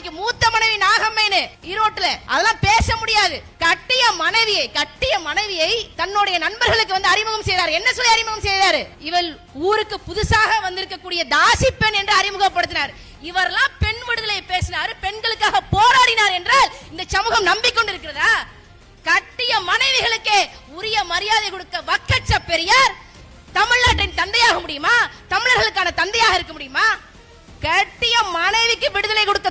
அன்னைக்கு மூத்த மனைவி நாகம்மைன்னு ஈரோட்டுல. அதெல்லாம் பேச முடியாது. கட்டிய மனைவியை கட்டிய மனைவியை தன்னுடைய நண்பர்களுக்கு வந்து அறிமுகம் செய்தார். என்ன சொல்லி அறிமுகம் செய்தார்? இவள் ஊருக்கு புதுசாக வந்திருக்கக்கூடிய தாசி பெண் என்று அறிமுகப்படுத்தினார். இவரெல்லாம் பெண் விடுதலை பேசினார். பெண்களுக்காக போராடினார் என்றால் இந்த சமூகம் நம்பிக்கொண்டிருக்கிறதா? கட்டிய மனைவிகளுக்கே உரிய மரியாதை கொடுக்க வக்கச்ச பெரியார் தமிழ்நாட்டின் தந்தையாக முடியுமா? தமிழர்களுக்கான தந்தையாக இருக்க முடியுமா? கட்டிய மனைவிக்கு விடுதலை கொடுக்க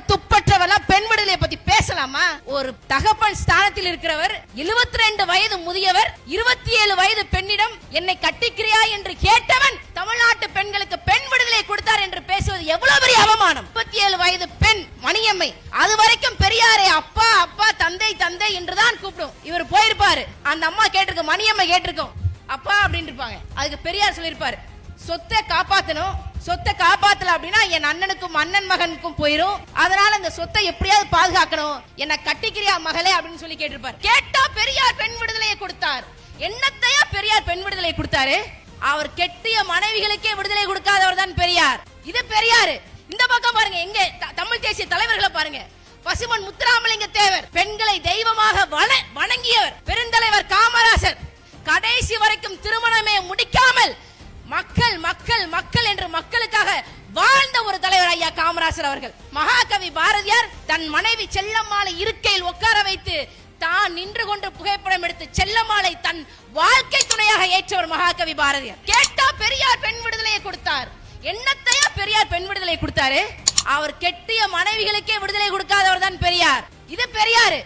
தகப்பன் ஸ்தானத்தில் இருக்கிறவர் 72 ரெண்டு வயது முதியவர் இருபத்தி ஏழு வயது பெண்ணிடம் என்னை கட்டிக்கிறியா என்று கேட்டவன் தமிழ்நாட்டு பெண்களுக்கு பெண் விடுதலை கொடுத்தார் என்று பேசுவது எவ்வளவு பெரிய அவமானம். முப்பத்தி ஏழு வயது பெண் மணியம்மை அது வரைக்கும் பெரியாரை அப்பா அப்பா தந்தை தந்தை என்றுதான் கூப்பிடும். இவர் போயிருப்பாரு. அந்த அம்மா கேட்டிருக்க மணியம்மை கேட்டிருக்கோம். அப்பா அப்படின்னு இருப்பாங்க. அதுக்கு பெரியார் சொல்லியிருப்பாரு சொத்தை காப்பாத்தணும் சொத்தை காப்பாத்தல அப்படின்னா என் அண்ணனுக்கும் அண்ணன் மகனுக்கும் போயிரும். அதனால அந்த சொத்தை எப்படியாவது பாதுகாக்கணும். என்ன கட்டிக்கிறியா மகளே அப்படின்னு சொல்லி கேட்டிருப்பார். கேட்டா பெரியார் பெண் விடுதலையை கொடுத்தார். என்னத்தையா பெரியார் பெண் விடுதலை கொடுத்தாரு? அவர் கெட்டிய மனைவிகளுக்கே விடுதலை கொடுக்காதவர் தான் பெரியார். இது பெரியாரு. இந்த பக்கம் பாருங்க எங்க? த- தமிழ் தேசிய தலைவர்களை பாருங்க. பசுமன் முத்துராமலிங்க தேவர் பெண்களை தெய்வமாக வண- வணங்கியவர் பெருந்தலைவர் காமராசர். கடைசி வரைக்கும் திருமணமே முடிக்காமல் மக்கள் மக்கள் மக்கள் என்று மக்கள் காமராசர் அவர்கள். மகாகவி பாரதியார் தன் மனைவி செல்லம்மாளை இருக்கையில் உட்கார வைத்து தான் நின்று கொண்டு புகைப்படம் எடுத்து செல்லம்மாளை தன் வாழ்க்கை துணையாக ஏற்றவர் மகாகவி பாரதியார். கேட்டா பெரியார் பெண் விடுதலையை கொடுத்தார். என்னத்தையா பெரியார் பெண் விடுதலை கொடுத்தாரு? அவர் கெட்டிய மனைவிகளுக்கே விடுதலை கொடுக்காதவர் தான் பெரியார். இது பெரியாரு.